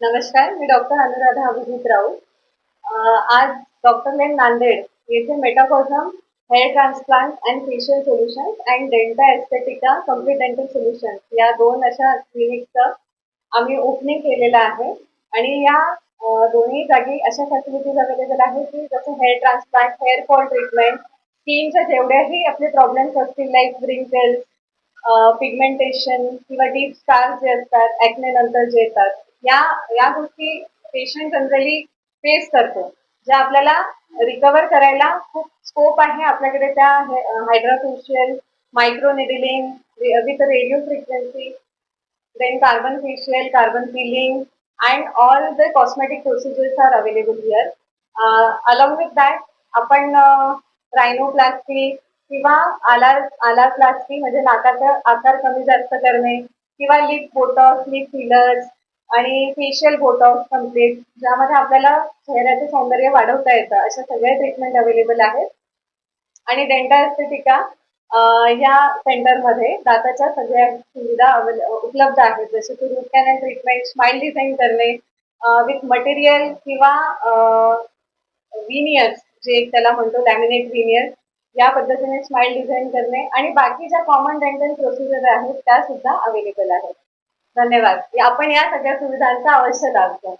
नमस्कार मी डॉक्टर अनुराधा अभिजित राऊत. आज डॉक्टर लेन नांदेड येथे metacosm hair transplant and facial solution and denta esthetica complete dental solution या दोन अशा क्लिनिकचं आम्ही ओपनिंग केलेलं आहे. आणि या दोन्ही जागी अशा फॅसिलिटीज अवेलेबल आहेत की जसं hair transplant hair fall treatment स्किनच्या जेवढ्याही आपले प्रॉब्लेम्स असतील लाईक रिंकल्स पिगमेंटेशन किंवा डीप स्टार्स जे असतात ऍक्ने नंतर जे येतात या या गोष्टी पेशंट जनरली फेस करतो. ज्या आपल्याला रिकवर करायला खूप स्कोप आहे आपल्याकडे त्या hydrafacial microneedling with radio frequency then carbon facial carbon peeling and all the cosmetic procedures are available here along with that आपण uh, रायनोप्लास्टी किंवा आलार आलारप्लास्टी म्हणजे नाकाचा आकार कमी जास्त करणे किंवा लिप बोटॉक्स लिप फिलर्स आणि फेशियल बोटॉक्स कंप्लीट ज्यामध्ये आपल्याला चेहऱ्याचं सौंदर्य वाढवता येतं. अशा सगळ्या ट्रीटमेंट अवेलेबल आहेत. आणि डेंटा एस्थेटिका या सेंटरमध्ये दाताच्या सगळ्या सुविधा अवेले- उपलब्ध आहेत. जसे की root canal treatment smile design करणे विथ मटेरियल किंवा विनियर्स जे एक त्याला म्हणतो लॅमिनेट विनियर्स या पद्धतीने स्माइल डिझाईन करणे आणि बाकी ज्या कॉमन डेंटल प्रोसिजर आहेत त्या सुद्धा अवेलेबल आहेत. धन्यवाद. आपण या सगळ्या सुविधांचा अवश्य लाभ घ्या.